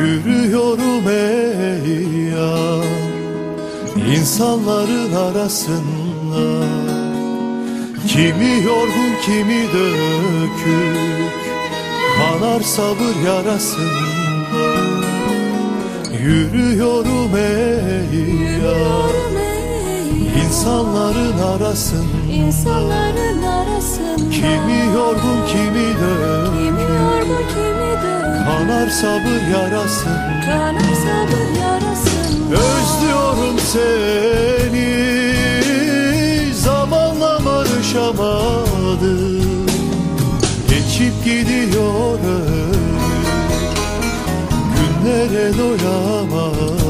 Yürüyorum ey yar İnsanların arasında. Kimi yorgun kimi dökük Kanar sabır yarasında. Yürüyorum ey yar İnsanların arasında. İnsanların arasında. Kimi yorgun kimi dökük Kanar sabır yarasında Kanar sabır yarasında Özlüyorum seni. Zamanla barışamadım. Geçip gidiyor Günlere doyamadım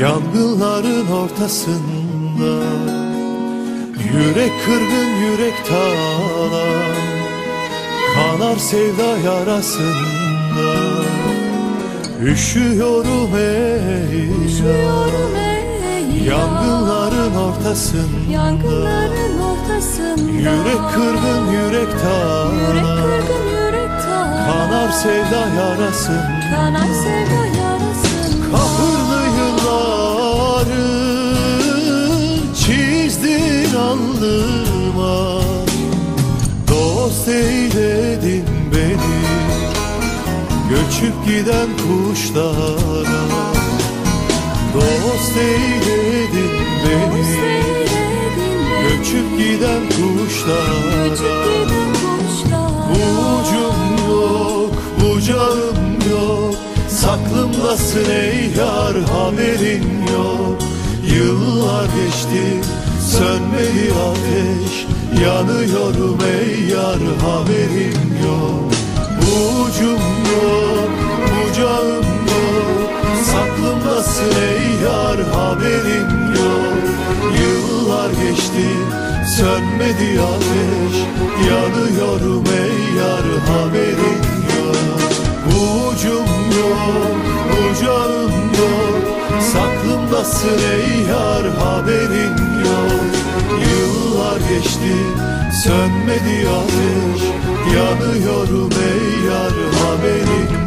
Yangınların ortasında Yürek kırgın yürek talan Kanar sevda yarasında Üşüyorum ey Üşüyorum ey Yangınların ortasında Yangınların ortasında Yürek kırgın yürek Yürek talan kırgın yürek talan Kanar sevda yarasında Kanar sevda yarasında Kahırlı alnıma Dost eyledin beni. Göçüp giden kuşlara Dost eyledin beni. Göçüp giden kuşlara Ucum yok, bucağım yok. Saklımdasın ey yar haberin yok. Yıllar geçti, sönmedi ateş Yanıyorum ey yar haberin yok. Ucum yok, bucağım Saklımdasın ey yar haberin yok. Yıllar geçti, sönmedi ateş Yanıyorum ey yar haberin yok. Ucum yok, bucağım Saklımdasın ey yar haberin yok Yıllar geçti sönmedi ateş. Yanıyorum ey yar haberin